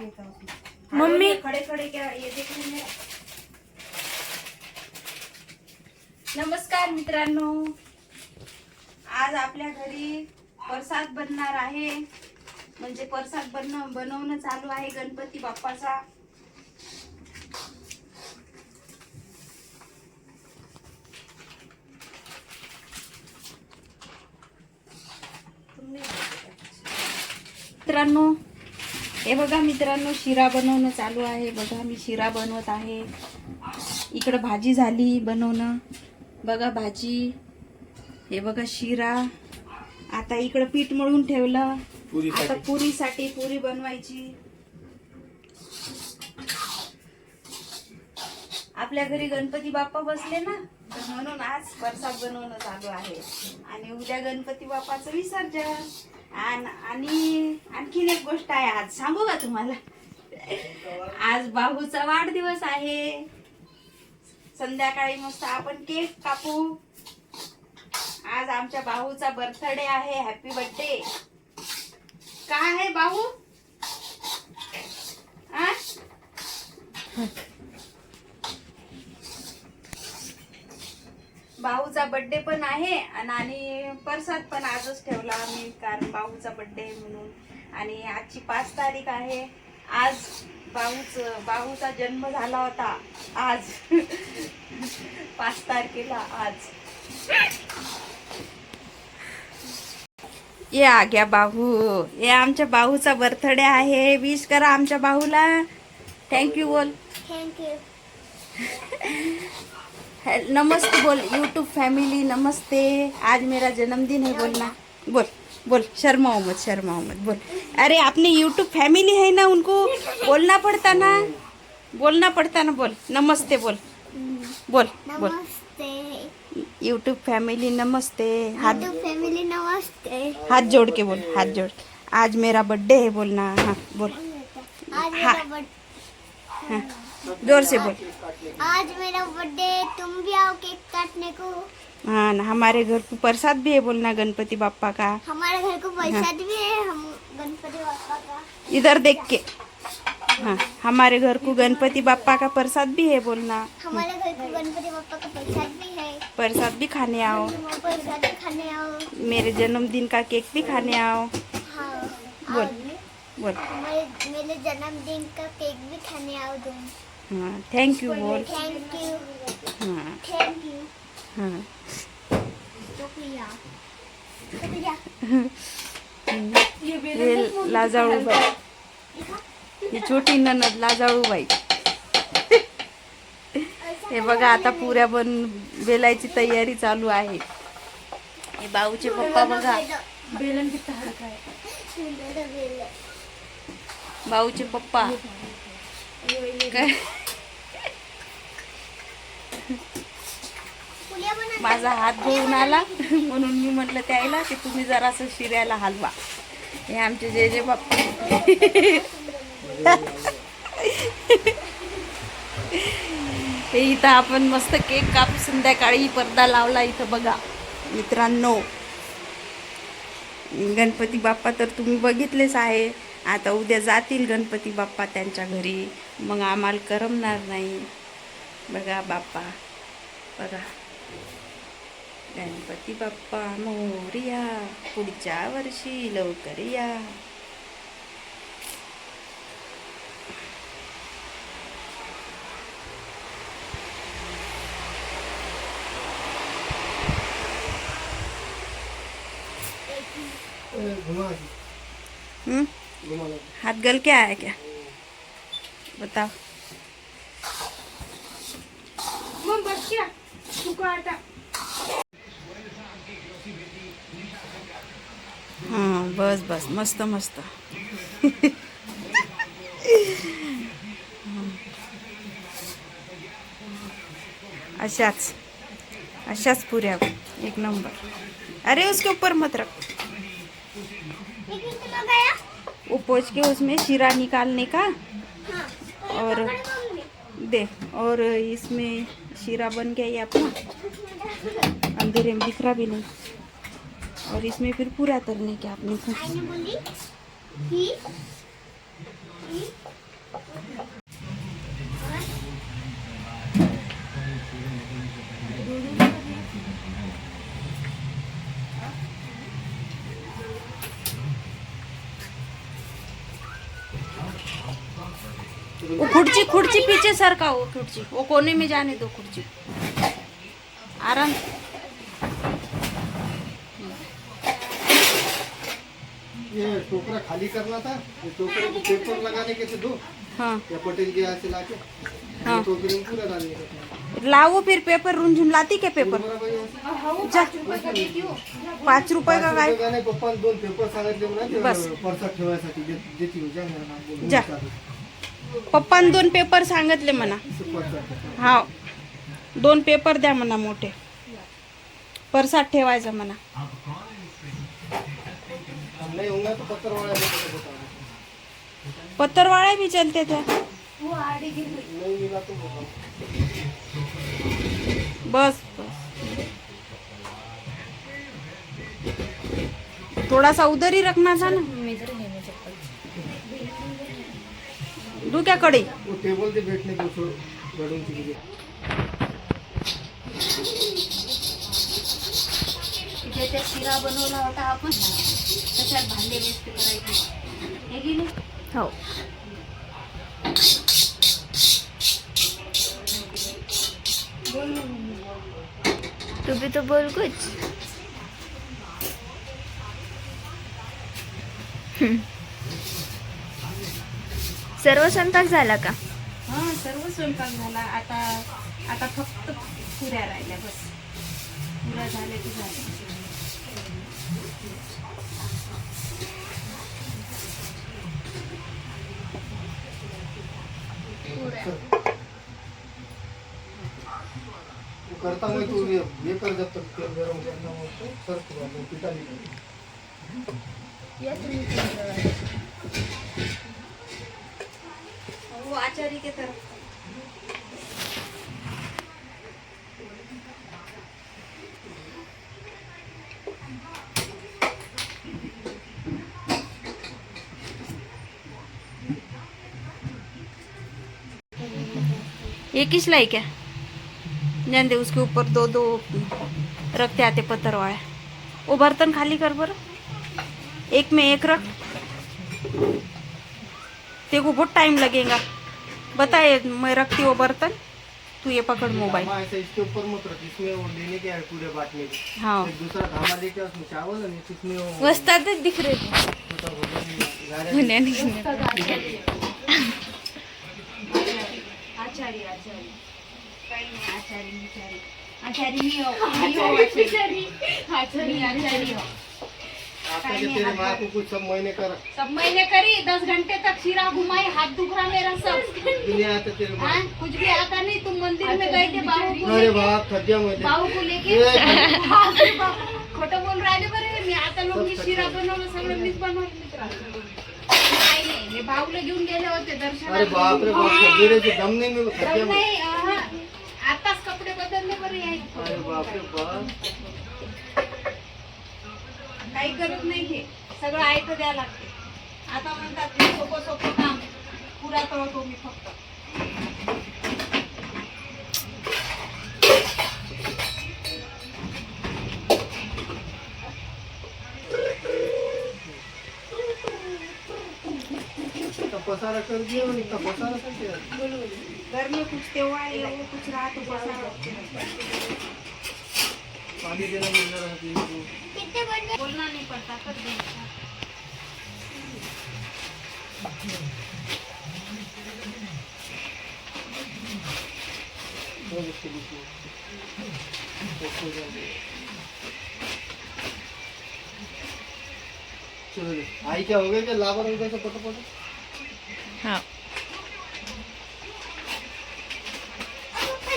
Mummy खडे खडे क्या ये देख रहे हैं? नमस्कार मित्रांनो आज आपल्या घरी प्रसाद बनणार आहे म्हणजे प्रसाद बनणं बनवणं चालू आहे गणपती बाप्पाचा मित्रांनो हे बघा मित्रांनो शिरा बनवणं चालू आहे. बघा मी शिरा बनवत आहे. इकडं भाजी झाली बनवणं. बघा भाजी. हे बघा शिरा. आता इकडं पीठ मळून ठेवलं. आता पुरीसाठी पुरी बनवायची. आपल्या घरी गणपती बाप्पा बसले ना? म्हणून आज प्रसाद बनवणं चालू आहे. आणि उद्या गणपती बाप्पाचं विसर्जन. आणि आणखीन एक गोष्ट आहे आज. सांगू का तुम्हाला? आज बाहूचा वाढदिवस आहे. संध्याकाळी मस्त आपण केक कापू. आज आमच्या बाहूचा बर्थडे आहे. हॅपी बर्थडे काय आहे बाहू? आ? भाऊचा बर्थडे पण आहे आणि- प्रसाद पण आजच ठेवला आम्ही कारण भाऊचा बर्थडे म्हणून. आणि आजची पाच तारीख आहे. आज भाऊच भाऊचा जन्म झाला होता. आज. पाच तारखेला आज. ये आ गया बाहू हे आमच्या बाहूचा बर्थडे आहे. विश करा आमच्या बाहूला थँक्यू बोल थैंक यू है- नमस्ते बोल यूट्यूब फैमिली नमस्ते। आज मेरा जन्मदिन है बोलना। बोल बोल शर्माओ मत शर्माओ मत बोल। अरे अपने यूट्यूब फैमिली है ना उनको बोलना पड़ता ना? बोलना पड़ता ना बोल। नमस्ते बोल। बोल बोल। यूट्यूब फैमिली नमस्ते। हाथ फैमिली नमस्ते। हाथ जोड़ के बोल हाथ जोड़ के। आज मेरा बर्थडे है बोलना। हाँ बोल। आज हाँ। मेरा हाँ। ज़ोर से बोल। आज मेरा बर्थडे तुम भी आओ केक काटने को। हाँ ना हमारे घर को प्रसाद भी है बोलना गणपति बापा का। हमारे घर को पैसा भी है हम गणपति बापा का। इधर देख के। हाँ हमारे घर को गणपति बापा का प्रसाद भी है बोलना। हमारे घर को गणपति बापा का प्रसाद भी है। प्रसाद भी खाने आओ। प्रसाद भी खाने आओ। मेरे जन्मदिन का केक भी खाने आओ। हाँ बोल। बोल. मेरे जन्मदिन का केक भी खाने आओ तुम। हाँ थैंक यू बोल थैंक यू हाँ. थैंक यू हाँ शुक्रिया लाजाळू बाई. ही छोटी ननद लाजाळू बाई. हे बघा आता पुऱ्या बन बेलायची तयारी चालू आहे. हे भाऊचे पप्पा बघा. भाऊचे पप्पा. काय? माझा हात धुवून आला. म्हणून मी म्हटलं त्याला की तुम्ही जरासं शिऱ्याला हलवा. हे आमचे जे जे बाप्पा. हे इथं आपण मस्त केक काप संध्याकाळी पडदा लावला इथं बघा. मित्रांनो. गणपती बाप्पा तर तुम्ही बघितलेच आहे. आता उद्या जातील गणपती बाप्पा त्यांच्या घरी. मग आम्हाला करमणार नाही. बघा बाप्पा. बघा. गणपती बाप्पा मोरिया पुढच्या वर्षी लवकर या. हम्म? हाथ गल क्या है क्या? बताओ। हाँ बस बस। मस्त मस्त। अशाच। अशाच पुऱ्या। एक नंबर। अरे उसके ऊपर मत रख ये कितना गया वो पोच के उसमें शीरा निकालने का और दे, और इसमें शीरा बन गया ये अपना। अंधेरे में दिख रहा भी नहीं। और इसमें फिर पूरा तरने के आपने खुर्ची खुर्ची पीछे सरका वो खुर्ची वो कोने में जाने दो खुर्ची आराम। ये टोकरा खाली करना था। ये टोकरे को पेपर लगाने के थे दो। हाँ। या पटेल के यहाँ से लाके। हाँ। टोकरे में पूरा डालने का लावो फिर पेपर रुंझुन लाती क्या पेपर? से? जा। पाच रुपये का काय रुपये पप्पा दोन पेपर सांगितले म्हणा ते बस. जा। पप्पान दोन पेपर सांगितले म्हणा. हा दोन पेपर द्या म्हणा मोठे. परसात ठेवायचा म्हणा. हम पत्तरवाळ्या बी चलते त्या. बस बस. थोडासा उदरी रखना ना दू क्या कड़ी वो टेबल पे बैठने को छोड़ बेडरूम की जगह त्याच्यात शिरा बनवला होता आपण. तशात भांडे व्यस्त करायचे. हे गेले? हो. तू भी तो बोल कुछ. हम्म. सर्व स्वयंपाक झाला का? हा सर्व स्वयंपाक झाला. आता आता फक्त पुऱ्या राहिल्या बस. पुऱ्या झाल्या की झाल्या. करता मैं तो ये कर जब तक तेल गरम करना हो तो सर्व करो. वो पिटा नहीं करो वो आचार्य के तरफ़ ये किस लाई क्या? जान दे, उसके ऊपर दो दो रखते आते पत्थर वाले। वो बर्तन खाली कर बर। एक में एक रख। को बहुत टाइम लगेगा। बताए मैं रखती वो बर्तन। तू ये पकड़ मोबाइल। ऐसा इसके ऊपर मत रख इसमें वो लेने के है पूरे बांटने के। हाँ। एक दूसरा धामा लेके उसमें चावल और एक इसमें वो वस्तातच दिख रहे थे। छोटा भगोनी गारे आचार्य आचार्य काही नाही आचार्य बिचारी आचार्य मी हो, मी हो. मी आचार्य हो. आपका के तेरे माँ को कुछ सब महीने कर. सब महीने करी दस घंटे तक शिरा घुमाई हाथ दुख रहा मेरा सब. दुनिया आते तेरे माँ हाँ, कुछ भी आता नहीं तुम मंदिर में गए थे बाबू को अरे लेके बाप थक मुझे बाबू को लेके ए, बापरे बाप. खोटं बोल राहिले बरे मी आता लोक मी शिरा बनवलं सगळं मीच बनवलं मित्र. नाही नाही मी भाऊला घेऊन गेले होते अरे दर्शनाला बाप रे बाप दम नहीं नाही. आताच कपडे बदलले बरे अरे बाप रे बाप. काही करत नाही ते. सगळं ऐकत द्यावं लागते. आता म्हणतात सोपं सोपं काम पुरा तळतो मी फक्त. पसारा कर दिया और इतना पसारा कर दिया घर में कुछ त्योहार है वो कुछ रात पसारा पानी देना मिल रहा है कितने बड़े बोलना नहीं पड़ता कर देना हो। आई क्या हो गया क्या? लावर हो गया पटो पटो हा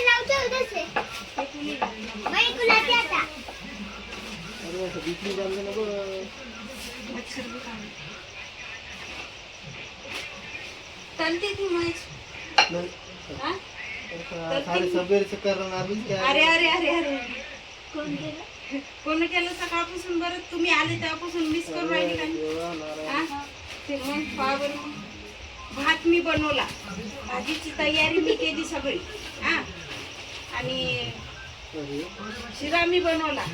लावते उधर से मैं को लाते आता अरे वैसे मच्छर अरे अरे अरे अरे कोण केलं कोण केलं सकाळपासून बरं तुम्ही आले तेव्हापासून मिस करून राहिली का देवा नारायण. हा? ते मग पहा बरं मग. भात मी बनवला भाजीची तयारी मी केली सगळी हा आणि शिरा मी बनवला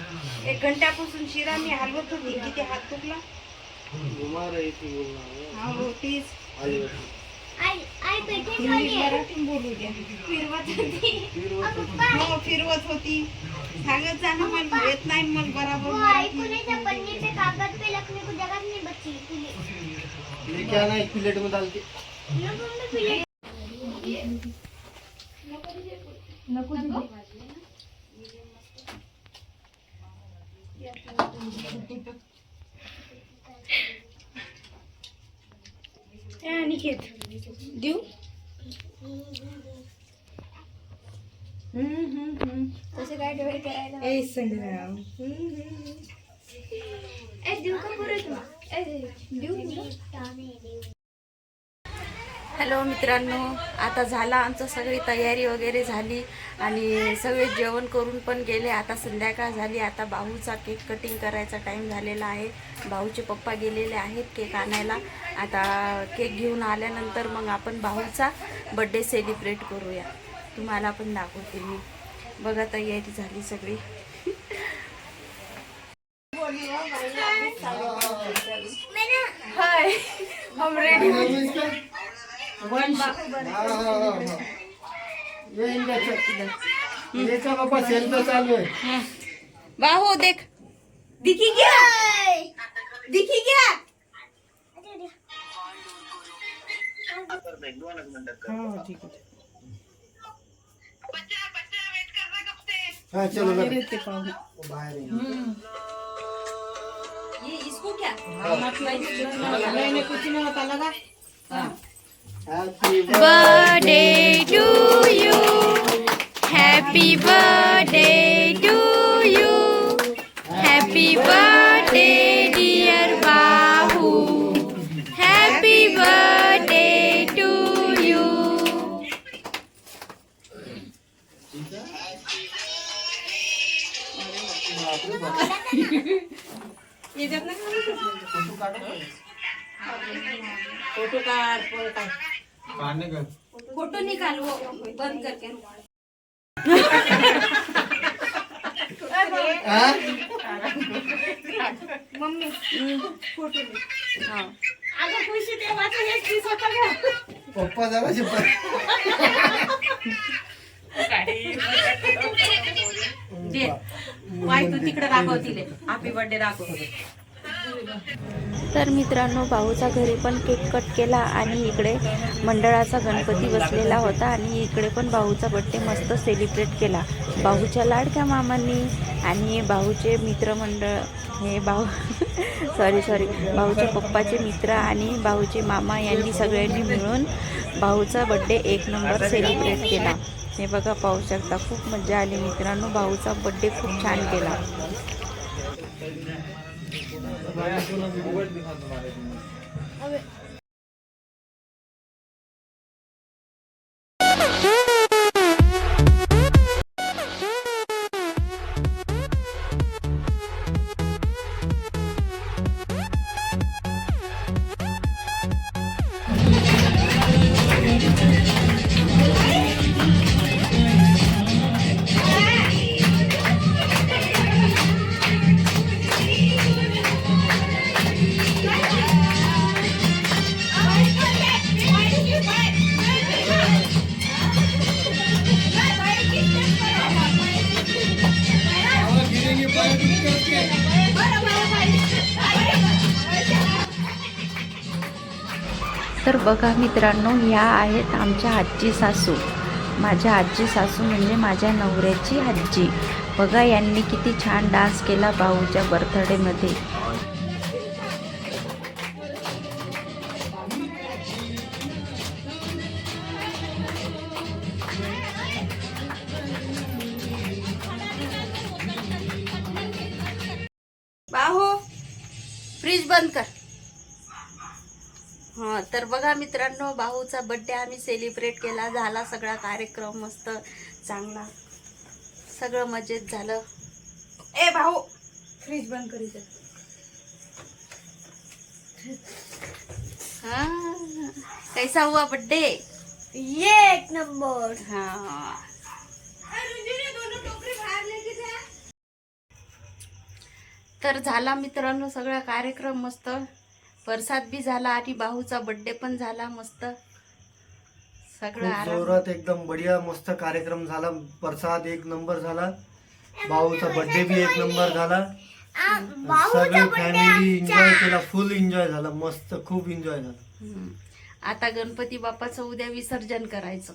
एक घंट्यापासून शिरा मी हलवत होती किती हात दुखला घुमा रही थी बोलना हा हो तीच बोलू द्या फिरवत होती हो फिरवत होती सांगत जा ना मला येत नाही मला बराबर वो मराठी. आईको नहीं था पन्नी पे कागज पे लिखने को जगह नहीं बची इसलिए लेके आना एक प्लेट में डाल के ना प्लेट देऊ? तसे काय डोळे करायला ए संग्राम. ए देऊ का पुरे तुला ए देऊ. देऊ. हॅलो मित्रांनो आता झाला आमचं सगळी तयारी वगैरे झाली आणि सगळे जेवण करून पण गेले. आता संध्याकाळ झाली आता भाऊचा केक कटिंग करायचा टाईम झालेला आहे. भाऊचे पप्पा गेलेले आहेत केक आणायला. आता केक घेऊन आल्यानंतर मग आपण भाऊचा बड्डे सेलिब्रेट करूया. तुम्हाला पण दाखवते मी. बघा तयारी झाली सगळी. हाय हम रेडी हाँ, हाँ, हाँ, हाँ. ये इनका चल- ये का बाबा सेल तो चालू है। बाहो देख। दिखी क्या दिखी क्या हाँ चलो लगा वो बाहर है। ये इसको क्या happy birthday to you happy birthday to you happy birthday dear Bahu happy birthday to you photo काढ. फोटो निकाल वो बंद करके हाँ? मम्मी फोटो हाँ। पप्पा जरा शिपा तू तिकडे दाखव तिले. हॅपी बर्थडे दाखव. तर मित्रांनो भाऊचा घरी पण केक कट केला आणि इकडे मंडळाचा गणपती बसलेला होता आणि इकडे पण भाऊचा बड्डे मस्त सेलिब्रेट केला. भाऊच्या लाडक्या मामांनी आणि भाऊचे मित्रमंडळ हे भाऊ सॉरी सॉरी भाऊच्या पप्पाचे मित्र आणि भाऊचे मामा यांनी सगळ्यांनी मिळून भाऊचा बड्डे एक नंबर सेलिब्रेट केला. हे बघा पाहू शकता खूप मजा आली मित्रांनो भाऊचा बड्डे खूप छान केला. तर बघा मित्रांनो ह्या आहेत आमच्या आजी सासू. माझ्या आजी सासू म्हणजे माझ्या नवऱ्याची आजी. बघा यांनी किती छान डान्स केला भाऊच्या बर्थडेमध्ये. बघा मित्रांनो भाऊचा बड्डे आम्ही सेलिब्रेट केला झाला सगळा कार्यक्रम मस्त चांगला. सगळं मजेत झालं. ए भाऊ! फ्रीज बंद करी हा. कैसा हुआ बड्डे ये एक नंबर. हा. तर झाला मित्रांनो सगळा कार्यक्रम मस्त. प्रसाद बी झाला आणि भाऊचा बड्डे पण झाला मस्त. सगळं खूप आराम. जोरात एकदम बढिया मस्त कार्यक्रम झाला. प्रसाद एक नंबर झाला. भाऊचा बर्थडे बी एक नंबर झाला. सगळी फॅमिली एन्जॉय केला. फुल एन्जॉय झाला. मस्त खूप एन्जॉय झाला. हम्म. आता गणपती बाप्पाचं उद्या विसर्जन करायचं.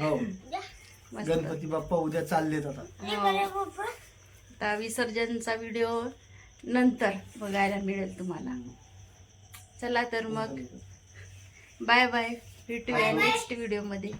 हो. मस्त. गणपती बाप्पा उद्या चाललेत आता. हो. आता विसर्जनचा व्हिडिओ नंतर बघायला मिळेल तुम्हाला. चला तर मग. बाय बाय भेटूया नेक्स्ट व्हिडिओमध्ये